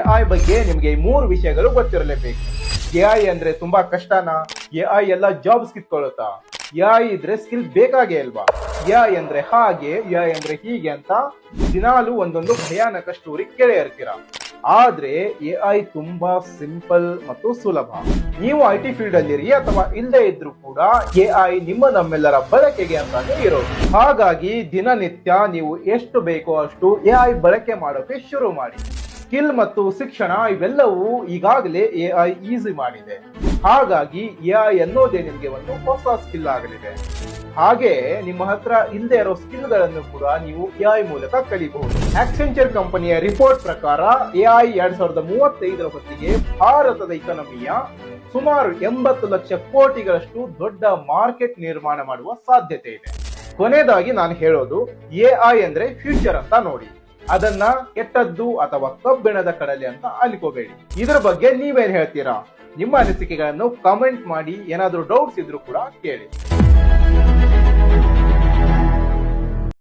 AI ಬಗ್ಗೆ ನಿಮಗೆ ಈ ಮೂರು ವಿಷಯಗಳು ಗೊತ್ತಿರಲೇಬೇಕು. ಎಐ ಅಂದ್ರೆ ತುಂಬಾ ಕಷ್ಟನಾ? ಐ ಎಲ್ಲ ಜಾಬ್ಸ್ ಕಿತ್ಕೊಳ್ಳುತ್ತಾ? ಎಐ ಇದ್ರೆ ಸ್ಕಿಲ್ ಬೇಕಾಗೇ ಅಲ್ವಾ? ಐ ಅಂದ್ರೆ ಹಾಗೆ ಎಐ ಅಂದ್ರೆ ಹೀಗೆ ಅಂತ ದಿನಾಲು ಒಂದೊಂದು ಭಯಾನಕ ಸ್ಟೋರಿ ಕೇಳೇ ಇರ್ತೀರ ಆದ್ರೆ ಐ ತುಂಬಾ ಸಿಂಪಲ್ ಮತ್ತು ಸುಲಭ. ನೀವು ಐ ಟಿ ಫೀಲ್ಡ್ ಅಲ್ಲಿರಿ ಅಥವಾ ಇಲ್ಲದೆ ಇದ್ರೂ ಕೂಡ ಎಐ ನಿಮ್ಮ ನಮ್ಮೆಲ್ಲರ ಬಳಕೆಗೆ ಅಂತಾನೆ ಇರೋದು. ಹಾಗಾಗಿ ದಿನನಿತ್ಯ ನೀವು ಎಷ್ಟು ಬೇಕೋ ಅಷ್ಟು ಎಐ ಬಳಕೆ ಮಾಡೋಕೆ ಶುರು ಮಾಡಿ. ಸ್ಕಿಲ್ ಮತ್ತು ಶಿಕ್ಷಣ ಇವೆಲ್ಲವೂ ಈಗಾಗಲೇ ಎಐ ಈಸಿ ಮಾಡಿದೆ. ಹಾಗಾಗಿ ಎ ಐ ಅನ್ನೋದೇ ನಿಮಗೆ ಒಂದು ಹೊಸ ಸ್ಕಿಲ್ ಆಗಲಿದೆ. ಹಾಗೆ ನಿಮ್ಮ ಹತ್ರ ಇಲ್ಲದೆ ಇರೋ ಸ್ಕಿಲ್ಗಳನ್ನು ಕೂಡ ನೀವು ಎ ಐ ಮೂಲಕ ಕಲಿಬಹುದು. ಆಕ್ಸೆಂಚರ್ ಕಂಪನಿಯ ರಿಪೋರ್ಟ್ ಪ್ರಕಾರ ಎ ಐ ಎರಡ್ ಸಾವಿರದ ಮೂವತ್ತೈದರ ಹೊತ್ತಿಗೆ ಭಾರತದ ಇಕಾನಮಿಯ ಸುಮಾರು ಎಂಬತ್ತು ಲಕ್ಷ ಕೋಟಿಗಳಷ್ಟು ದೊಡ್ಡ ಮಾರ್ಕೆಟ್ ನಿರ್ಮಾಣ ಮಾಡುವ ಸಾಧ್ಯತೆ ಇದೆ. ಕೊನೆಯದಾಗಿ ನಾನು ಹೇಳೋದು ಎ ಐ ಅಂದ್ರೆ ಫ್ಯೂಚರ್ ಅಂತ ನೋಡಿ. ಅದನ್ನ ಕೆಟ್ಟದ್ದು ಅಥವಾ ಕಬ್ಬಿಣದ ಕಡಲೆ ಅಂತ ಅನ್ಕೋಬೇಡಿ. ಇದರ ಬಗ್ಗೆ ನೀವೇನ್ ಹೇಳ್ತೀರಾ? ನಿಮ್ಮ ಅನಿಸಿಕೆಗಳನ್ನು ಕಮೆಂಟ್ ಮಾಡಿ, ಏನಾದರೂ ಡೌಟ್ಸ್ ಇದ್ರು ಕೂಡ ಕೇಳಿ.